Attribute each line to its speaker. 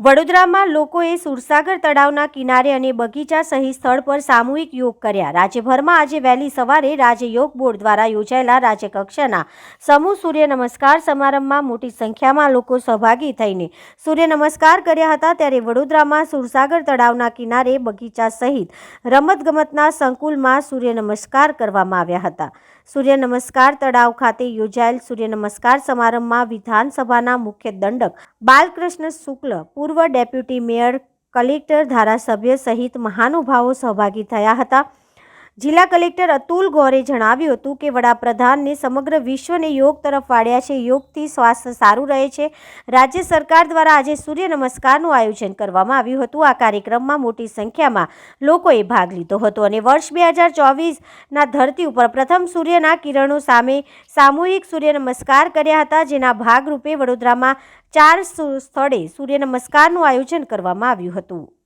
Speaker 1: વડોદરામાં લોકોએ સુરસાગર તળાવના કિનારે અને બગીચા સહિત સ્થળ પર સામૂહિક યોગ કર્યા. રાજ્યભરમાં આજે વહેલી સવારે રાજ્ય યોગ બોર્ડ દ્વારા યોજાયેલા રાજ્યકક્ષાના સમૂહ સૂર્ય નમસ્કાર સમારંભમાં મોટી સંખ્યામાં લોકો સહભાગી થઈને સૂર્ય નમસ્કાર કર્યા હતા. ત્યારે વડોદરામાં સુરસાગર તળાવના કિનારે બગીચા સહિત રમતગમતના સંકુલમાં સૂર્ય નમસ્કાર કરવામાં આવ્યા હતા. સૂર્ય નમસ્કાર તળાવ ખાતે યોજાયેલ સૂર્ય નમસ્કાર સમારંભમાં વિધાનસભાના મુખ્ય દંડક બાલકૃષ્ણ શુક્લ પૂર્વ ડેપ્યુટી મેયર કલેક્ટર ધારાસભ્ય સહિત મહાનુભાવો સહભાગી થયા હતા. જિલ્લા કલેક્ટર અતુલ ગોરે જણાવ્યું હતું કે વડાપ્રધાનને સમગ્ર વિશ્વને યોગ તરફ વાળ્યા છે. યોગથી સ્વાસ્થ્ય સારું રહે છે. રાજ્ય સરકાર દ્વારા આજે સૂર્ય નમસ્કારનું આયોજન કરવામાં આવ્યું હતું. આ કાર્યક્રમમાં મોટી સંખ્યામાં લોકોએ ભાગ લીધો હતો અને વર્ષ બે હજાર ચોવીસના ધરતી ઉપર પ્રથમ સૂર્યના કિરણો સામે સામૂહિક સૂર્ય નમસ્કાર કર્યા હતા, જેના ભાગરૂપે વડોદરામાં ચાર સ્થળે સૂર્ય નમસ્કારનું આયોજન કરવામાં આવ્યું હતું.